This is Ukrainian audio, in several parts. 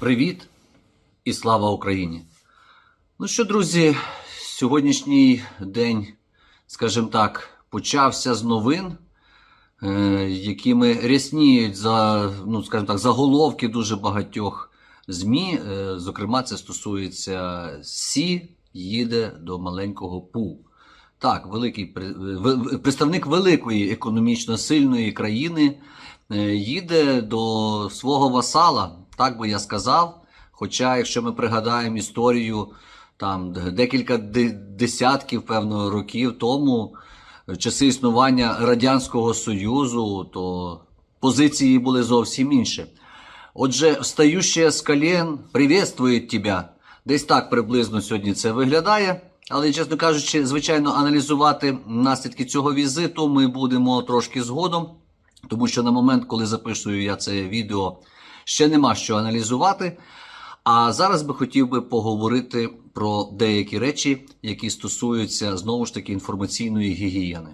Привіт і слава Україні! Ну що, друзі, сьогоднішній день, скажімо так, почався з новин, е, якими рясніють за, ну, скажімо так, заголовки дуже багатьох ЗМІ. Е, Зокрема, це стосується Сі їде до маленького Пу. Так, великий представник великої економічно сильної країни е, їде до свого васала, так би я сказав. Хоча, якщо ми пригадаємо історію там декілька десятків певно років тому, часи існування Радянського Союзу, то позиції були зовсім інші. Отже, встаюче з колін приветствує тебе. Десь так приблизно сьогодні це виглядає. Але, чесно кажучи, звичайно, аналізувати наслідки цього візиту ми будемо трошки згодом, тому що на момент, коли записую я це відео, ще нема що аналізувати. А зараз би хотів би поговорити про деякі речі, які стосуються знову ж таки інформаційної гігієни.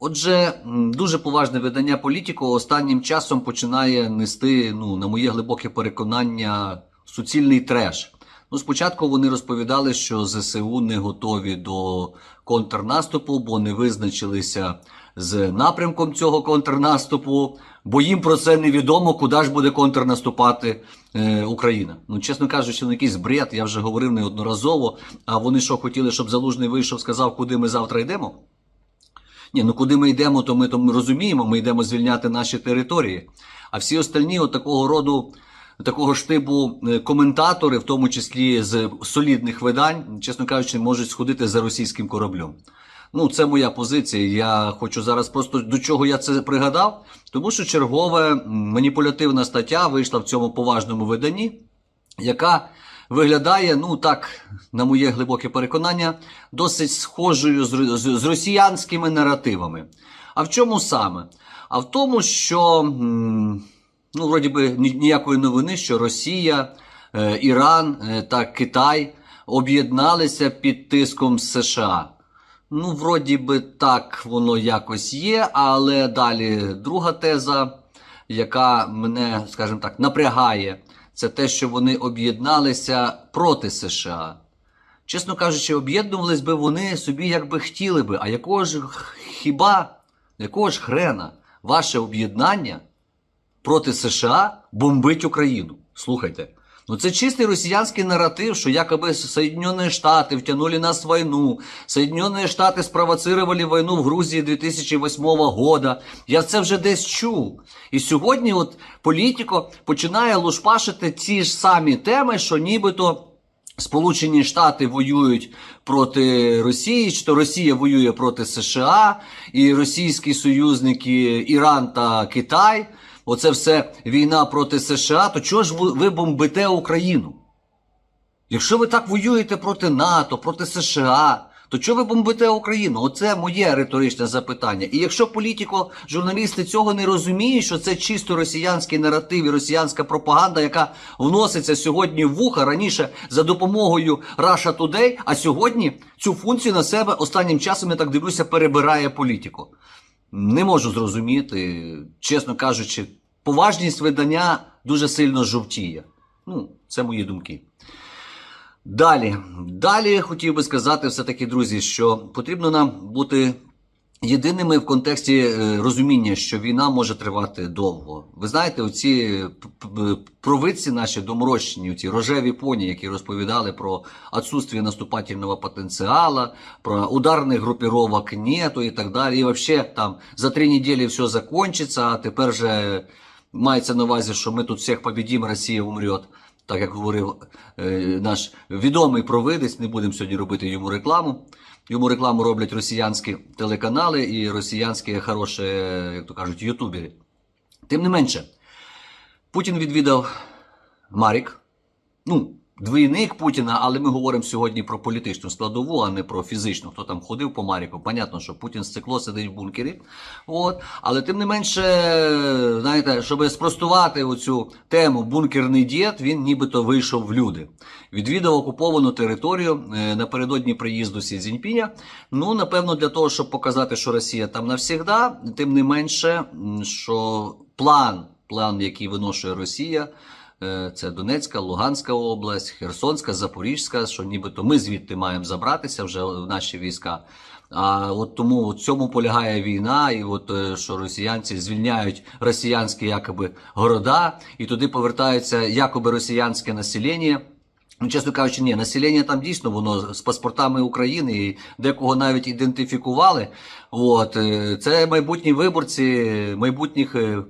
Отже, дуже поважне видання Політіко останнім часом починає нести, ну, на моє глибоке переконання, суцільний треш. Ну, спочатку вони розповідали, що ЗСУ не готові до контрнаступу, бо не визначилися з напрямком цього контрнаступу, бо їм про це невідомо, куди ж буде контрнаступати е, Україна. Ну, чесно кажучи, ну якийсь бред, я вже говорив неодноразово. А вони що хотіли, щоб залужний вийшов, сказав, куди ми завтра йдемо? Ні, ну куди ми йдемо, то ми то ми розуміємо, ми йдемо звільняти наші території. А всі остальні, от такого роду, такого ж типу е, коментатори, в тому числі з солідних видань, чесно кажучи, можуть сходити за російським кораблем. Ну, це моя позиція. Я хочу зараз просто до чого я це пригадав, тому що чергова маніпулятивна стаття вийшла в цьому поважному виданні, яка виглядає, ну так, на моє глибоке переконання, досить схожою з, з, з росіянськими наративами. А в чому саме? А в тому, що ну, вроді би ні- ніякої новини, що Росія, е, Іран е, та Китай об'єдналися під тиском США. Ну, вроді би так воно якось є, але далі друга теза, яка мене, скажімо так, напрягає, це те, що вони об'єдналися проти США. Чесно кажучи, об'єднувались би вони собі як би хотіли би. А якого ж хіба, якого ж хрена ваше об'єднання проти США бомбить Україну? Слухайте. Ну це чистий росіянський наратив, що якоби Соединенные Штаты втянули нас в войну, Соединенные Штаты спровоцировали війну в Грузії 2008 года. Я це вже десь чув. І сьогодні от політико починає лушпашити ті ж самі теми, що нібито Сполучені Штати воюють проти Росії, чи то Росія воює проти США, і російські союзники Іран та Китай. Оце все війна проти США. То чого ж ви бомбите Україну? Якщо ви так воюєте проти НАТО, проти США, то чого ви бомбите Україну? Оце моє риторичне запитання. І якщо політико, журналісти цього не розуміють, що це чисто росіянський наратив і росіянська пропаганда, яка вноситься сьогодні в вуха раніше за допомогою Russia Today, а сьогодні цю функцію на себе останнім часом, я так дивлюся, перебирає політико. Не можу зрозуміти, чесно кажучи, поважність видання дуже сильно жовтіє. Ну, це мої думки. Далі, далі хотів би сказати все-таки, друзі, що потрібно нам бути єдиними в контексті е, розуміння, що війна може тривати довго. Ви знаєте, оці провидці наші доморощені, ці рожеві поні, які розповідали про відсутствие наступательного потенціалу, про ударних групіровок нету і так далі. І взагалі там за три неділі все закончиться, а тепер же мається на увазі, що ми тут всіх побідім, Росія умрет. Так як говорив е, наш відомий провидець, не будемо сьогодні робити йому рекламу. Йому рекламу роблять росіянські телеканали і росіянські хороші, як то кажуть, ютубери. Тим не менше, Путін відвідав Марік. Ну, двійник Путіна, але ми говоримо сьогодні про політичну складову, а не про фізичну. Хто там ходив по Маріку? Понятно, що Путін з цикло сидить в бункері. От. Але тим не менше, знаєте, щоб спростувати оцю тему бункерний дід, він нібито вийшов в люди. Відвідав окуповану територію е, напередодні приїзду Сі Цзіньпіня. Ну, напевно, для того, щоб показати, що Росія там навсігда, тим не менше, що план, план, який виношує Росія, Це Донецька, Луганська область, Херсонська, Запорізька, що нібито ми звідти маємо забратися вже в наші війська. А от тому в цьому полягає війна, і от е, що росіянці звільняють росіянські якоби города, і туди повертаються якоби росіянське населення. Ну, чесно кажучи, ні, населення там дійсно воно з паспортами України і декого навіть ідентифікували. От е, це майбутні виборці майбутніх е,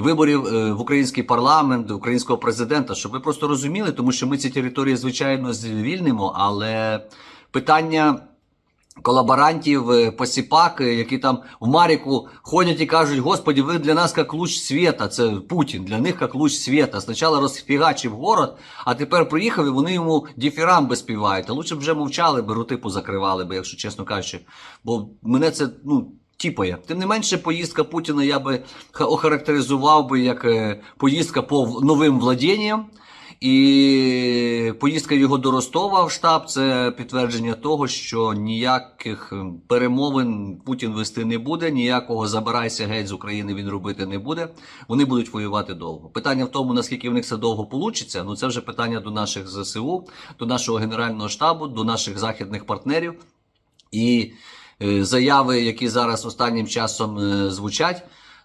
виборів е, в український парламент, українського президента, щоб ви просто розуміли, тому що ми ці території, звичайно, звільнимо, але питання. Колаборантів, е, посіпак, е, які там в Маріку ходять і кажуть: Господі, ви для нас як луч світа. Це Путін, для них як луч світа. Спочатку розфігачив город, а тепер приїхав і вони йому діфірамби співають. А лучше б вже мовчали би, роти позакривали би, якщо чесно кажучи. Бо мене це ну. Тіпає. Тим не менше, поїздка Путіна я би ха- охарактеризував би як е, поїздка по новим владінням. І поїздка його до Ростова в штаб це підтвердження того, що ніяких ем, перемовин Путін вести не буде, ніякого забирайся геть з України він робити не буде. Вони будуть воювати довго. Питання в тому, наскільки в них це довго получиться, ну це вже питання до наших ЗСУ, до нашого генерального штабу, до наших західних партнерів. І е, заяви, які зараз останнім часом е, звучать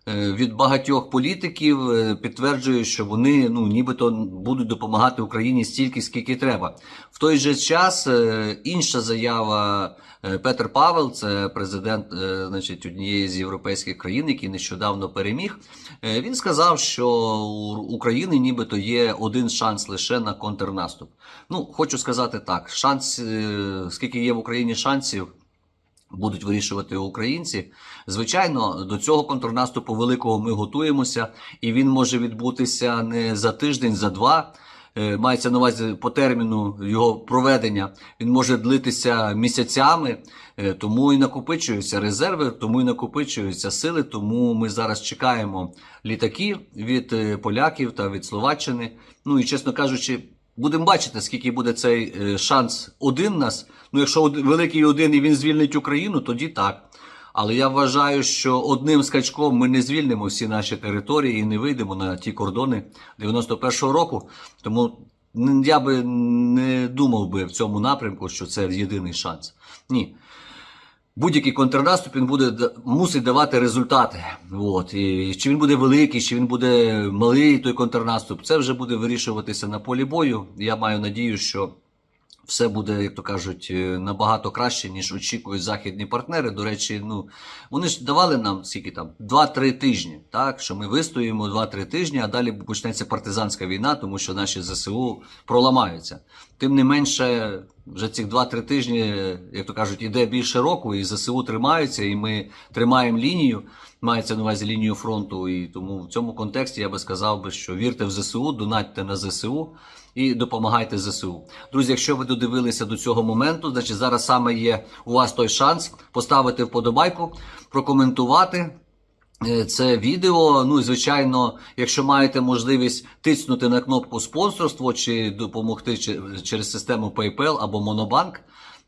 е, від багатьох політиків, е, підтверджують, що вони ну нібито будуть допомагати Україні стільки, скільки треба. В той же час е, інша заява. е, Петер Павел, це президент е, значить, однієї з європейських країн, який нещодавно переміг. е, Він сказав, що у України нібито є один шанс лише на контрнаступ. Ну, хочу сказати так: шанс, е, скільки є в Україні шансів, будуть вирішувати українці. Звичайно, до цього контрнаступу великого ми готуємося, і він може відбутися не за тиждень, за два. Е, Мається на увазі по терміну його проведення. Він може длитися місяцями, е, тому і накопичуються резерви, тому і накопичуються сили. Тому ми зараз чекаємо літаки від е, поляків та від Словаччини. Ну і чесно кажучи, Будемо бачити, скільки буде цей е, шанс один нас. Ну, якщо великий один і він звільнить Україну, тоді так. Але я вважаю, що одним скачком ми не звільнимо всі наші території і не вийдемо на ті кордони 91-го року. Тому я би не думав би в цьому напрямку, що це єдиний шанс. Ні. Будь-який контрнаступ він буде мусить давати результати. От. І чи він буде великий, чи він буде малий той контрнаступ, це вже буде вирішуватися на полі бою. Я маю надію, що все буде, як то кажуть, е, набагато краще, ніж очікують західні партнери. До речі, ну вони ж давали нам скільки там 2-3 тижні, так що ми вистоїмо 2-3 тижні, а далі почнеться партизанська війна, тому що наші ЗСУ проламаються. Тим не менше, вже цих 2-3 тижні, як то кажуть, іде більше року, і ЗСУ тримаються, і ми тримаємо лінію. Мається на увазі лінію фронту, і тому в цьому контексті я би сказав би, що вірте в ЗСУ, донатьте на ЗСУ і допомагайте ЗСУ. Друзі, якщо ви додивилися до цього моменту, значить зараз саме є у вас той шанс поставити вподобайку, прокоментувати. е, Це відео. Ну і звичайно, якщо маєте можливість тиснути на кнопку спонсорство чи допомогти через систему PayPal або Monobank.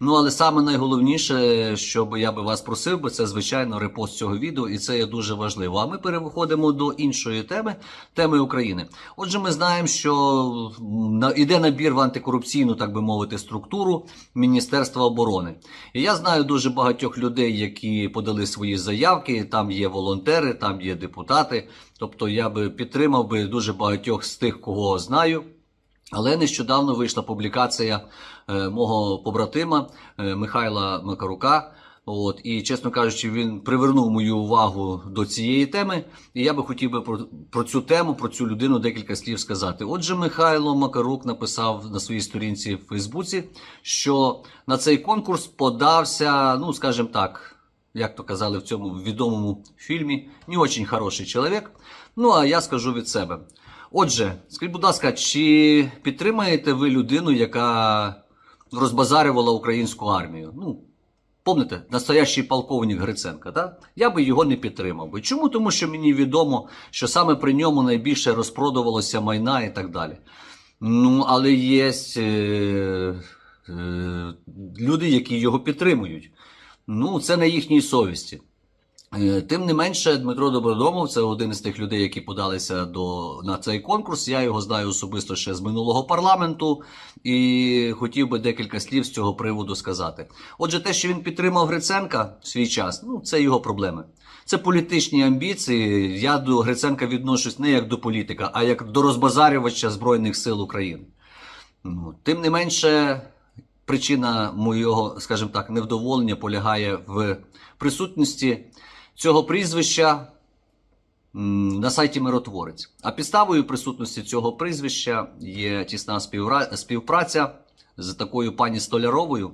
Ну але саме найголовніше, що я би вас просив, би це звичайно репост цього відео, і це є дуже важливо. А ми переходимо до іншої теми теми України. Отже, ми знаємо, що іде набір в антикорупційну, так би мовити, структуру Міністерства оборони. І я знаю дуже багатьох людей, які подали свої заявки. Там є волонтери, там є депутати. Тобто я би підтримав би дуже багатьох з тих, кого знаю. Але нещодавно вийшла публікація е, мого побратима е, Михайла Макарука. От, і, чесно кажучи, він привернув мою увагу до цієї теми. І я би хотів би про, про цю тему, про цю людину декілька слів сказати. Отже, Михайло Макарук написав на своїй сторінці в Фейсбуці, що на цей конкурс подався, ну, скажімо так, як то казали в цьому відомому фільмі, не очень хороший чоловік. Ну, а я скажу від себе. Отже, скажіть, будь ласка, чи підтримаєте ви людину, яка розбазарювала українську армію? Ну, Помните, настоящий полковник Гриценка, так? Я би його не підтримав. би. Чому? Тому що мені відомо, що саме при ньому найбільше розпродувалося майна і так далі. Ну, але є е, е, люди, які його підтримують. Ну, це на їхній совісті. Е, Тим не менше, Дмитро Добродомов це один із тих людей, які подалися до, на цей конкурс. Я його знаю особисто ще з минулого парламенту і хотів би декілька слів з цього приводу сказати. Отже, те, що він підтримав Гриценка в свій час, ну це його проблеми. Це політичні амбіції. Я до Гриценка відношусь не як до політика, а як до розбазарювача Збройних сил України. Ну, тим не менше, причина моєго, скажімо так, невдоволення полягає в присутності цього прізвища на сайті Миротворець. А підставою присутності цього прізвища є тісна співпраця з такою пані Столяровою.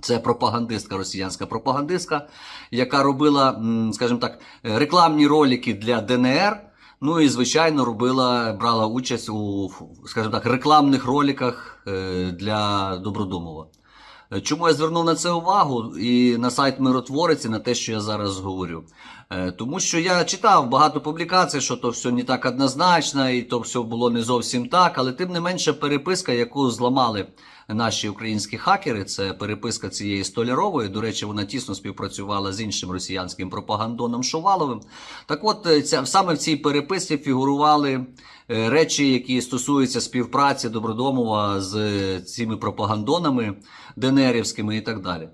Це пропагандистка, росіянська пропагандистка, яка робила, скажімо так, рекламні ролики для ДНР. Ну і звичайно робила, брала участь у, скажімо так, рекламних роликах е, для Добродумова. Е, Чому я звернув на це увагу і на сайт Миротворець, і на те, що я зараз говорю? Е, Тому що я читав багато публікацій, що то все не так однозначно, і то все було не зовсім так, але тим не менше переписка, яку зламали наші українські хакери, це переписка цієї Столярової. До речі, вона тісно співпрацювала з іншим росіянським пропагандоном Шуваловим. Так от, е, ця, саме в цій переписці фігурували е, речі, які стосуються співпраці Добродомова з е, цими пропагандонами ДНРівськими і так далі.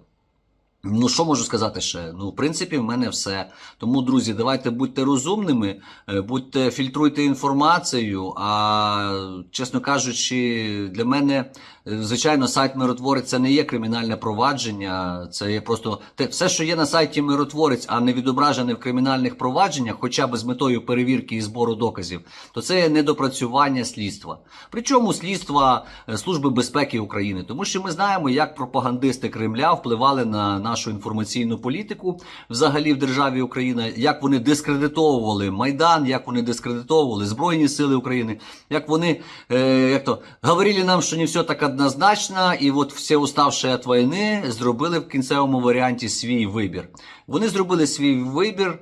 Ну, що можу сказати ще? Ну, в принципі, в мене все. Тому, друзі, давайте будьте розумними, будьте фільтруйте інформацію. А чесно кажучи, для мене, звичайно, сайт Миротворець це не є кримінальне провадження. Це є просто те, все, що є на сайті Миротворець, а не відображене в кримінальних провадженнях, хоча б з метою перевірки і збору доказів, то це є недопрацювання слідства. Причому слідства е, Служби безпеки України, тому що ми знаємо, як пропагандисти Кремля впливали на нашу інформаційну політику взагалі в державі Україна, як вони дискредитовували Майдан, як вони дискредитовували Збройні Сили України, як вони е, як то говорили нам, що не все так однозначно, і от всі уставші від війни зробили в кінцевому варіанті свій вибір. Вони зробили свій вибір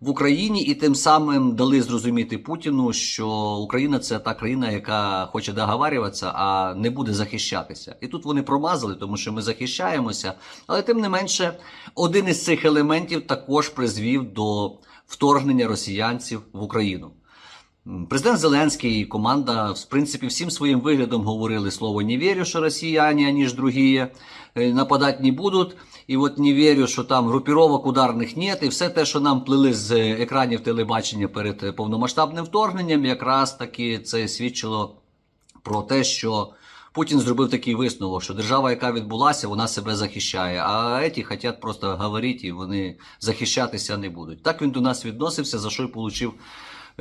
в Україні і тим самим дали зрозуміти Путіну, що Україна це та країна, яка хоче договарюватися, а не буде захищатися. І тут вони промазали, тому що ми захищаємося. Але тим не менше, один із цих елементів також призвів до вторгнення росіянців в Україну. Президент Зеленський і команда, в принципі, всім своїм виглядом говорили слово «не вірю, що росіяни, ані ж другі, е, нападати не будуть. І от не вірю, що там групіровок ударних нет. І все те, що нам плели з е, екранів телебачення перед е, повномасштабним вторгненням, якраз таки це свідчило про те, що Путін зробив такий висновок, що держава, яка відбулася, вона себе захищає. А еті хочуть просто говорити, і вони захищатися не будуть. Так він до нас відносився, за що й отримав,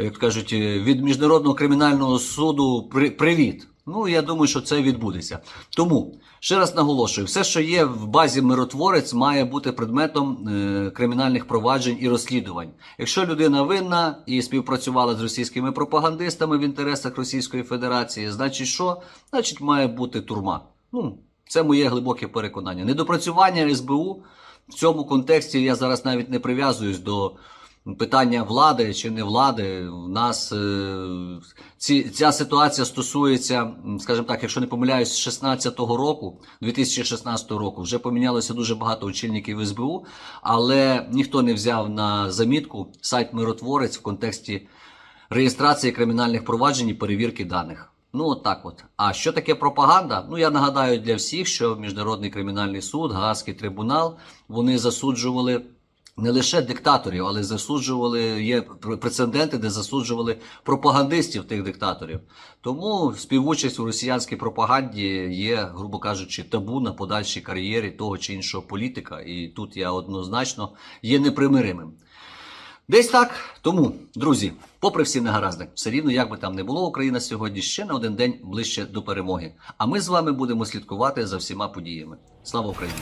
як кажуть, е, від міжнародного кримінального суду при- привіт. Ну, я думаю, що це відбудеться. Тому ще раз наголошую: все, що є в базі миротворець, має бути предметом е, кримінальних проваджень і розслідувань. Якщо людина винна і співпрацювала з російськими пропагандистами в інтересах Російської Федерації, значить що? Значить, має бути турма. Ну, це моє глибоке переконання. Недопрацювання СБУ в цьому контексті я зараз навіть не прив'язуюсь до питання влади чи не влади. У нас е, ці, ця ситуація стосується, скажімо так, якщо не помиляюсь, з 16-го року, 2016 року, вже помінялося дуже багато очільників СБУ, але ніхто не взяв на замітку сайт Миротворець в контексті реєстрації кримінальних проваджень і перевірки даних. Ну, от так от. А що таке пропаганда? Ну, я нагадаю для всіх, що Міжнародний кримінальний суд, Гаазький трибунал, вони засуджували не лише диктаторів, але засуджували, є прецеденти, де засуджували пропагандистів тих диктаторів. Тому співучасть у росіянській пропаганді є, грубо кажучи, табу на подальшій кар'єрі того чи іншого політика. І тут я однозначно є непримиримим. Десь так. Тому, друзі, попри всі негаразди, все рівно, як би там не було, Україна сьогодні ще на один день ближче до перемоги. А ми з вами будемо слідкувати за всіма подіями. Слава Україні!